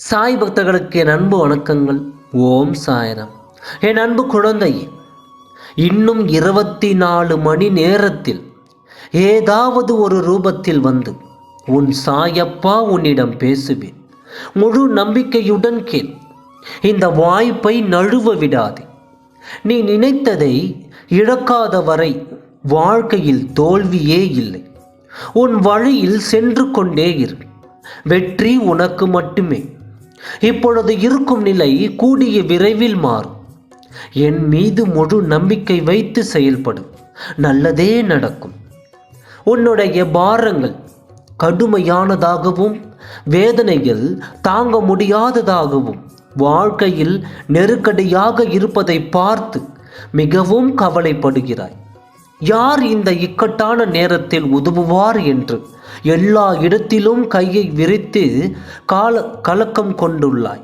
சாய் பக்தர்களுக்கு என் அன்பு வணக்கங்கள். ஓம் சாய்ராம். என் அன்பு குழந்தையே இன்னும் இருபத்தி நாலு மணி நேரத்தில் ஏதாவது ஒரு ரூபத்தில் வந்து உன் சாயப்பா உன்னிடம் பேசுவேன். முழு நம்பிக்கையுடன் கேள். இந்த வாய்ப்பை நழுவ விடாதே. நீ நினைத்ததை இழக்காத வரை வாழ்க்கையில் தோல்வியே இல்லை. உன் வழியில் சென்று கொண்டே இரு. வெற்றி உனக்கு மட்டுமே. இப்பொழுது இருக்கும் நிலை கூடிய விரைவில் மாறும். என் மீது முழு நம்பிக்கை வைத்து செயல்படும் நல்லதே நடக்கும். உன்னுடைய பாரங்கள் கடுமையானதாகவும் வேதனைகள் தாங்க முடியாததாகவும் வாழ்க்கையில் நெருக்கடியாக இருப்பதை பார்த்து மிகவும் கவலைப்படுகிறாய். யார் இந்த இக்கட்டான நேரத்தில் உதவுவார் என்று? எல்லா இடத்திலும் கையை விரித்து கால கலக்கம் கொண்டுள்ளாய்.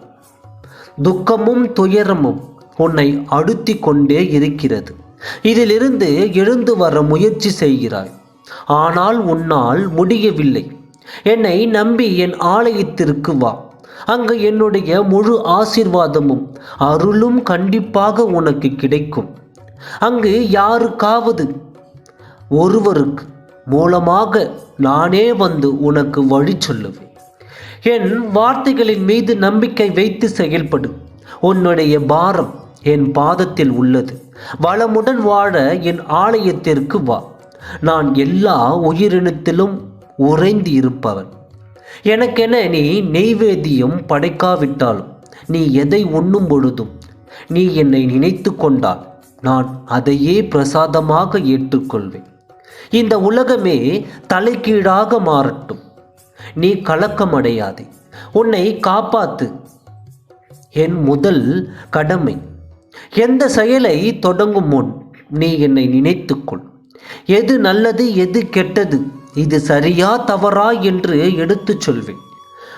துக்கமும் துயரமும் உன்னை அடுத்தி கொண்டே இருக்கிறது. இதிலிருந்து எழுந்து வர முயற்சி செய்கிறாய். ஆனால் உன்னால் முடியவில்லை. என்னை நம்பி என் ஆலயத்திற்கு வா. அங்கு என்னுடைய முழு ஆசிர்வாதமும் அருளும் கண்டிப்பாக உனக்கு கிடைக்கும். அங்கு யாருக்காவது ஒருவருக்கு மூலமாக நானே வந்து உனக்கு வழி சொல்லுவேன். என் வார்த்தைகளின் மீது நம்பிக்கை வைத்து செயல்படும் உன்னுடைய பாரம் என் பாதத்தில் உள்ளது. வளமுடன் வாழ என் ஆலயத்திற்கு வா. நான் எல்லா உயிரினத்திலும் உறைந்து இருப்பவன். எனக்கென நீ நெய்வேதியம் படைக்காவிட்டாலும் நீ எதை உண்ணும் பொழுதும் நீ என்னை நினைத்து கொண்டால் நான் அதையே பிரசாதமாக ஏற்றுக்கொள்வேன். இந்த உலகமே தலைகீழாக மாறட்டும். நீ கலக்கமடையாதே. உன்னை காப்பாத்து. என் முதல் கடமை. எந்த செயலை தொடங்கும் முன் நீ என்னை நினைத்துக்கொள். எது நல்லது எது கெட்டது இது சரியா தவறா என்று எடுத்துச் சொல்வேன்.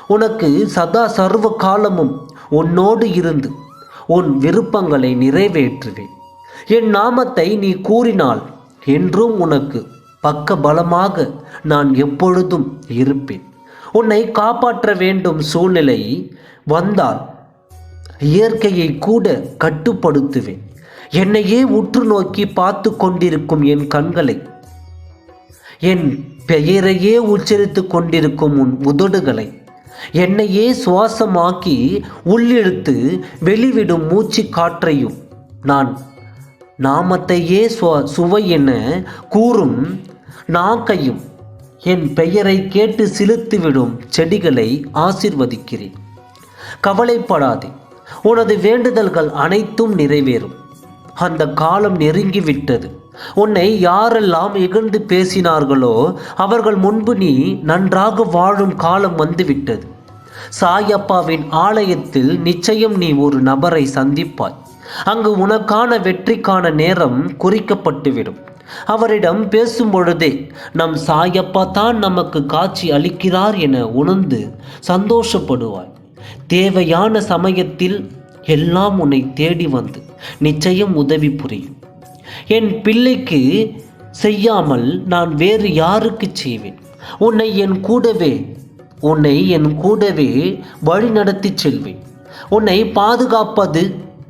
உனக்கு சதா சர்வ காலமும் உன்னோடு இருந்து உன் விருப்பங்களை நிறைவேற்றுவேன். என் நாமத்தை நீ கூறினால் என்றும் உனக்கு பக்க பலமாக நான் எப்பொழுதும் இருப்பேன். உன்னை காப்பாற்ற வேண்டும் சூழ்நிலை வந்தால் இயற்கையை கூட கட்டுப்படுத்துவேன். என்னையே உற்று நோக்கி பார்த்து கொண்டிருக்கும் என் கண்களை என் பெயரையே உச்சரித்து கொண்டிருக்கும் உன் உதடுகளை என்னையே சுவாசமாக்கி உள்ளிழுத்து வெளிவிடும் மூச்சு காற்றையும் நான் நாமத்தையே சுவ சுவை என கூறும் நாக்கையும் என் பெயரை கேட்டு சிலுத்துவிடும் செடிகளை ஆசிர்வதிக்கிறேன். கவலைப்படாதே உனது வேண்டுதல்கள் அனைத்தும் நிறைவேறும். அந்த காலம் நெருங்கிவிட்டது. உன்னை யாரெல்லாம் இகழ்ந்து பேசினார்களோ அவர்கள் முன்பு நீ நன்றாக வாழும் காலம் வந்துவிட்டது. சாயப்பாவின் ஆலயத்தில் நிச்சயம் நீ ஒரு நபரை சந்திப்பாய். அங்கு உனக்கான வெற்றிக்கான நேரம் குறிக்கப்பட்டுவிடும். அவரிடம் பேசும் பொழுதே நம் சாயப்பா தான் நமக்கு காட்சி அளிக்கிறார் என உணர்ந்து சந்தோஷப்படுவாய். தேவையான சமயத்தில் எல்லாம் உன்னை தேடி வந்து நிச்சயம் உதவி புரியும். என் பிள்ளைக்கு செய்யாமல் நான் வேறு யாருக்கு செய்வேன்? உன்னை என் கூடவே உன்னை என் கூடவே வழி நடத்தி செல்வேன். உன்னை பாதுகாப்பது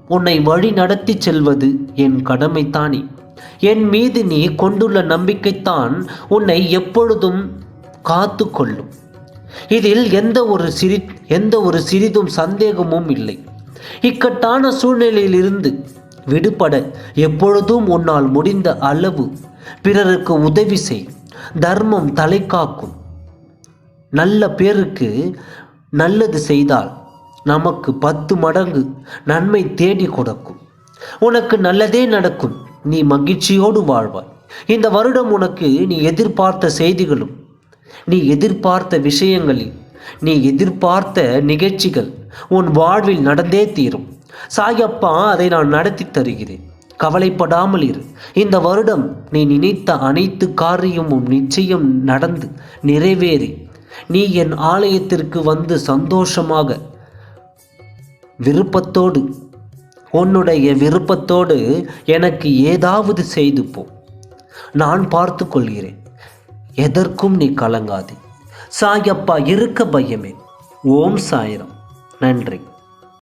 உன்னை வழி நடத்தி செல்வது என் கடமைத்தானே. என் மீது நீ கொண்டுள்ள நம்பிக்கைத்தான் உன்னை எப்பொழுதும் காத்து கொள்ளும் இதில் எந்த ஒரு சிறி எந்த ஒரு சிறிதும் சந்தேகமும் இல்லை. இக்கட்டான சூழ்நிலையிலிருந்து விடுபட எப்பொழுதும் உன்னால் முடிந்த அளவு பிறருக்கு உதவி செய். தர்மம் தலை காக்கும். நல்ல பேருக்கு நல்லது செய்தால் நமக்கு பத்து மடங்கு நன்மை தேடி கொடுக்கும். உனக்கு நல்லதே நடக்கும். நீ மகிழ்ச்சியோடு வாழ்வாய். இந்த வருடம் உனக்கு நீ எதிர்பார்த்த செய்திகளும் நீ எதிர்பார்த்த விஷயங்களில் நீ எதிர்பார்த்த நிகழ்ச்சிகள் உன் வாழ்வில் நடந்தே தீரும். சாயப்பா அதை நான் நடத்தி தருகிறேன். கவலைப்படாமல் இரு. இந்த வருடம் நீ நினைத்த அனைத்து காரியமும் நிச்சயம் நடந்து நிறைவேறி. நீ என் ஆலயத்திற்கு வந்து சந்தோஷமாக விருப்பத்தோடு உன்னுடைய விருப்பத்தோடு எனக்கு ஏதாவது செய்து போ. நான் பார்த்து கொள்கிறேன். எதற்கும் நீ கலங்காதே. சாயப்பா இருக்க பயமே. ஓம் சாயிரம். நன்றி.